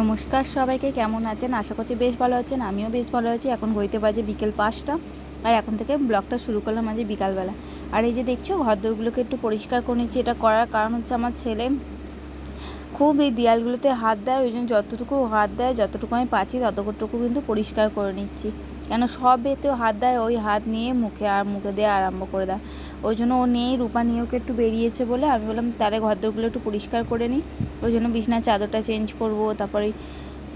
নমস্কার সবাইকে, কেমন আছেন? আশা করছি বেশ ভালো আছেন। আমিও বেশ ভালো আছি। এখন ঘড়িতে বাজে বিকেল পাঁচটা। আর এখন থেকে ব্লগটা শুরু করলাম আজ বিকালবেলা। আর এই যে দেখছ, ঘরদোরগুলোকে একটু পরিষ্কার করে নিচ্ছি। এটা করার কারণ হচ্ছে আমার ছেলে খুব এই দেয়ালগুলোতে হাত দেয়। ওই জন্য যতটুকু হাত দেয়, যতটুকু আমি পাচ্ছি, ততটুকু কিন্তু পরিষ্কার করে নিচ্ছি। কেন সব এতেও হাত দেয়, ওই হাত নিয়ে মুখে আর মুখে দিয়ে আরম্ভ করে দেয়। ওই জন্য ও নিয়েই রূপা নিয়ে ওকে একটু বেরিয়েছে বলে। আমি বললাম তারে ঘরদোরগুলো একটু পরিষ্কার করে নিই ওই জন্য বিছনার চাদরটা চেঞ্জ করব, তারপরে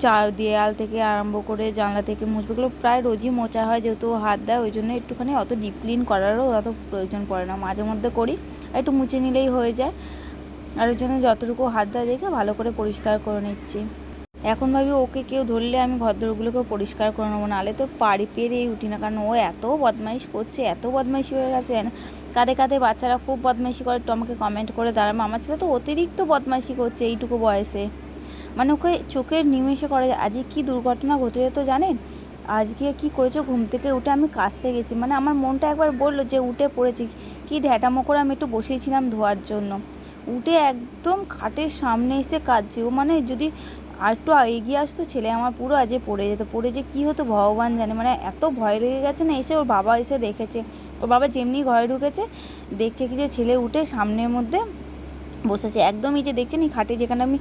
চা দেয়াল থেকে আরম্ভ করে জানলা থেকে মুছবেগুলো প্রায় রোজই মোচা হয়, যেহেতু হাত দেয়, ওই জন্য একটুখানি অত ডিপ ক্লিন করারও অত প্রয়োজন পড়ে না। মাঝে মধ্যে করি, একটু মুছে নিলেই হয়ে যায়। আর ওই জন্য যতটুকু হাত দেয় দেখে ভালো করে পরিষ্কার করে নিচ্ছি। এখন ভাবি ওকে কেউ ধরলে আমি ঘরদোরগুলোকেও পরিষ্কার করে নেব নাহলে তো পাড়ি পেরেই উঠি না। কারণ ও এত বদমাইশ করছে, এত বদমাইশি হয়ে গেছে। কাঁধে কাঁধে বাচ্চারা খুব বদমাইশি করে, একটু আমাকে কমেন্ট করে দাঁড়াবো। আমার ছেলে তো অতিরিক্ত বদমাইশি করছে এইটুকু বয়সে। মানে ওকে চোখের নিমেষে করে, আজকে কি দুর্ঘটনা ঘটে তো জানেন? আজকে কি করেছ, ঘুম থেকে উঠে আমি কাচতে গেছি। মানে আমার মনটা একবার বলল যে উঠে পড়েছি। কি ঢ্যাটামো করে আমি একটু বসেছিলাম ধোয়ার জন্য। উঠে একদম খাটের সামনে এসে কাঁদছে। ও মানে যদি আর একটু এগিয়ে আসতো ছেলে আমার পুরো আজে পড়ে যেত। পড়ে যে কী হতো ভগবান জানে। মানে এত ভয় লেগে গেছে না, এসে ওর বাবা এসে দেখেছে। ওর বাবা যেমনি ঘরে ঢুকেছে, দেখছে কি যে ছেলে উঠে সামনের মধ্যে বসেছে। একদমই যে দেখছেন, এই খাটে যেখানে আমি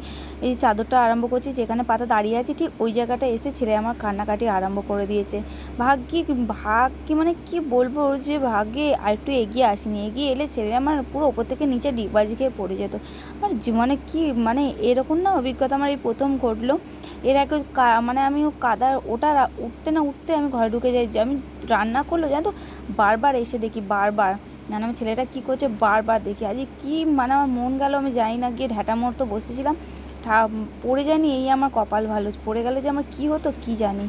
এই চাদরটা আরম্ভ করছি, যেখানে পাতা দাঁড়িয়ে আছে, ঠিক ওই জায়গাটা এসে ছেলে আমার কান্নাকাটি আরম্ভ করে দিয়েছে। ভাগ্যি ভাগ কি মানে কি বলব যে ভাগ্যে আর একটু এগিয়ে আসেনি। এগিয়ে এলে ছেলে আমার পুরো ওপর থেকে নিচে ডিগবাজি খেয়ে পড়ে যেত। আমার জীবনে কি মানে এরকম না অভিজ্ঞতা আমার এই প্রথম ঘটলো। এর আগে মানে আমি ও কাদা, ওটা উঠতে না উঠতে আমি ঘরে ঢুকে যাই আমি রান্না করল, জানো তো? বারবার এসে দেখি, বারবার। মানে আমার ছেলেটা কী করছে বারবার দেখি আজকে কী মানে আমার মন গেল, আমি জানি না, গিয়ে ঢ্যাটা মরতো বসেছিলাম। ঠা, পড়ে জানি এই আমার কপাল ভালো, পড়ে গেলে যে আমার কী হতো, কী জানি।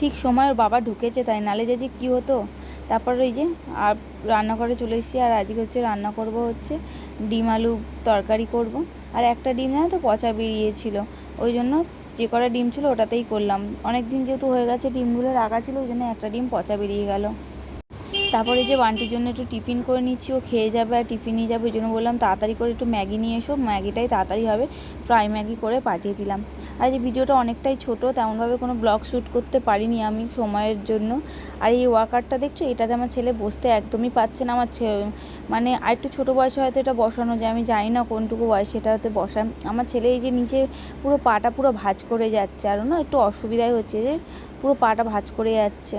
ঠিক সময় ওর বাবা ঢুকেছে, তাই নালে যে কী হতো। তারপর ওই যে, আর রান্নাঘরে চলে এসেছি, আর আজকে হচ্ছে রান্না করব হচ্ছে ডিম আলু তরকারি করব। আর একটা ডিম জানো তো, পচা বেরিয়েছিল। ওই জন্য যে কটা ডিম ছিল ওটাতেই করলাম। অনেক দিন যেহেতু হয়ে গেছে, ডিমগুলো রাখা ছিল, ওই জন্য একটা ডিম পচা বেরিয়ে গেল। তারপরে যে বান্টির জন্য একটু টিফিন করে নিচ্ছি, ও খেয়ে যাবে আর টিফিন নিয়ে যাবে, ওই জন্য বললাম তাড়াতাড়ি করে একটু ম্যাগি নিয়ে এসো, ম্যাগিটাই তাড়াতাড়ি হবে, ফ্রাই ম্যাগি করে পাঠিয়ে দিলাম। আর যে ভিডিওটা অনেকটাই ছোট, তেমনভাবে কোনো ব্লগ শ্যুট করতে পারিনি আমি সময়ের জন্য। আর এই ওয়াকারটা দেখছ, এটাতে আমার ছেলে বসতে একদমই পাচ্ছে না, আমার মানে আর একটু ছোটো বয়সে হয়তো এটা বসানো যায়, আমি জানি না কোনটুকু বয়সে এটাতে বসায়। আমার ছেলে এই যে নিচে পুরো পাটা পুরো ভাঁজ করে যাচ্ছে, আর না একটু অসুবিধাই হচ্ছে যে পুরো পাটা ভাজ করে যাচ্ছে।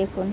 দেখুন।